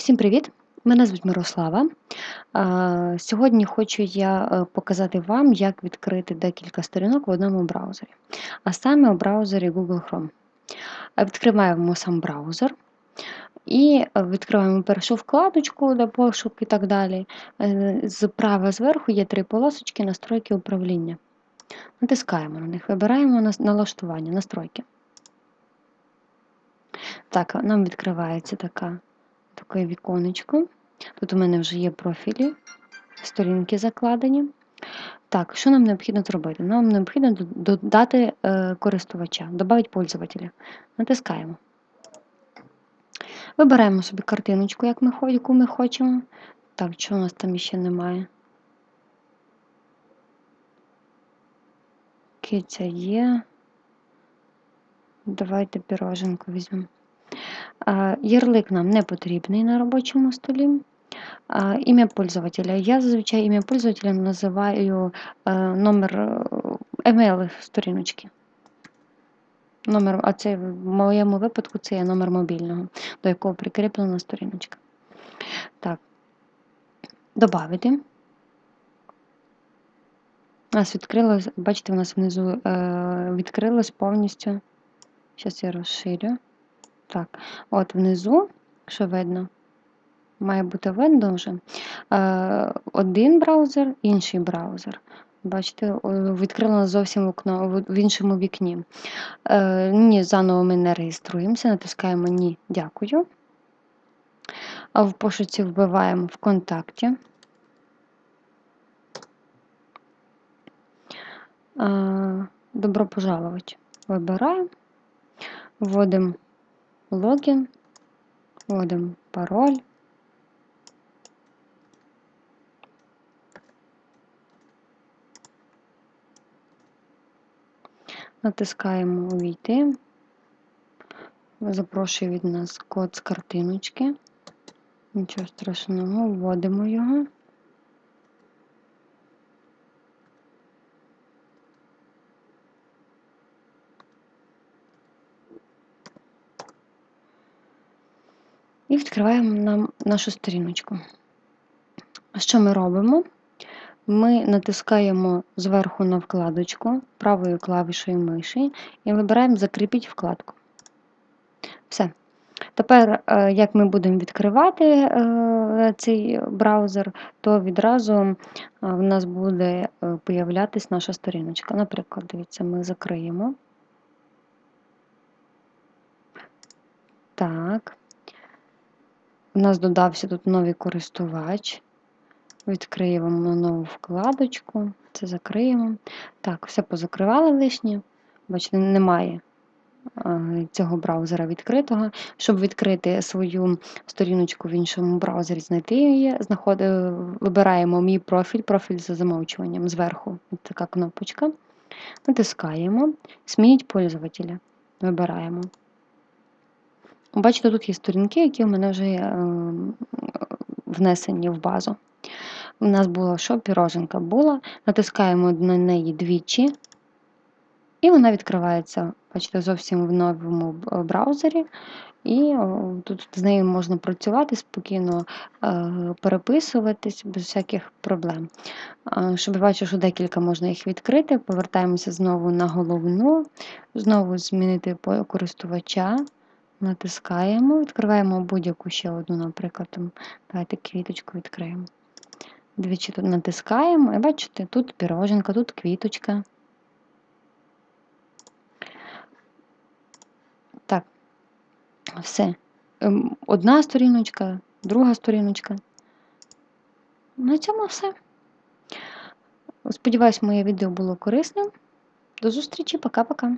Всім привіт! Мене звуть Мирослава. Сьогодні хочу я е, показати вам, як відкрити декілька сторінок в одному браузері, а саме у браузері Google Chrome. Відкриваємо сам браузер і відкриваємо першу вкладочку для пошуку і так далі. Е, Зправа зверху є три полосочки настройки управління. Натискаємо на них, вибираємо налаштування, настройки. Так, нам відкривається така таке віконечко. Тут у мене вже є профілі, сторінки закладені. Так, що нам необхідно зробити? Нам необхідно додати е, користувача, додати пользователя. Натискаємо. Вибираємо собі картиночку, як ми, яку ми хочемо. Так, що у нас там ще немає? Киця є. Давайте піроженку візьмемо. Ярлик нам не потрібний на робочому столі. Ім'я пользователя. Я зазвичай ім'я пользователя називаю е, номер е, емейл сторіночки. Номер, а це в моєму випадку це є номер мобільного, до якого прикріплена сторіночка. Так, добавити. У нас відкрилось, бачите, у нас внизу е, відкрилось повністю. Зараз я розширю. Так, от внизу, що видно, має бути видно вже е, один браузер, інший браузер. Бачите, відкрила зовсім окно в іншому вікні. Е, ні, заново ми не реєструємося, натискаємо Ні, дякую. А в пошуці вбиваємо ВКонтакті. Е, добро пожаловать. Вибираємо, вводимо логін, вводимо пароль. Натискаємо Увійти, запрошує від нас код з картиночки. Нічого страшного, вводимо його. І відкриваємо нам нашу сторіночку. Що ми робимо? Ми натискаємо зверху на вкладочку правою клавішою миші і вибираємо Закріпіть вкладку. Все. Тепер, е, як ми будемо відкривати е, цей браузер, то відразу е, в нас буде появлятись наша сторіночка. Наприклад, дивіться, ми закриємо. Так. У нас додався тут новий користувач. Відкриємо нову вкладочку, це закриємо. Так, все позакривали лишнє. Бачите, немає цього браузера відкритого. Щоб відкрити свою сторіночку в іншому браузері, знайти її, вибираємо мій профіль, профіль за замовчуванням зверху. така кнопочка. Натискаємо, змініть пользователя. Вибираємо. Бачите, тут є сторінки, які у мене вже ем, внесені в базу. У нас була що? Піроженка була. Натискаємо на неї двічі, і вона відкривається, бачите, зовсім в новому браузері. І тут з нею можна працювати спокійно, е, переписуватись без всяких проблем. Щоб бачити, що декілька можна їх відкрити, повертаємося знову на головну, знову змінити користувача. Натискаємо, відкриваємо будь-яку ще одну, наприклад, там, давайте квіточку відкриємо. Двічі тут натискаємо, і бачите, тут піроженка, тут квіточка. Так, все. Ем, одна сторіночка, друга сторіночка. На цьому все. Сподіваюсь, моє відео було корисним. До зустрічі, пока-пока.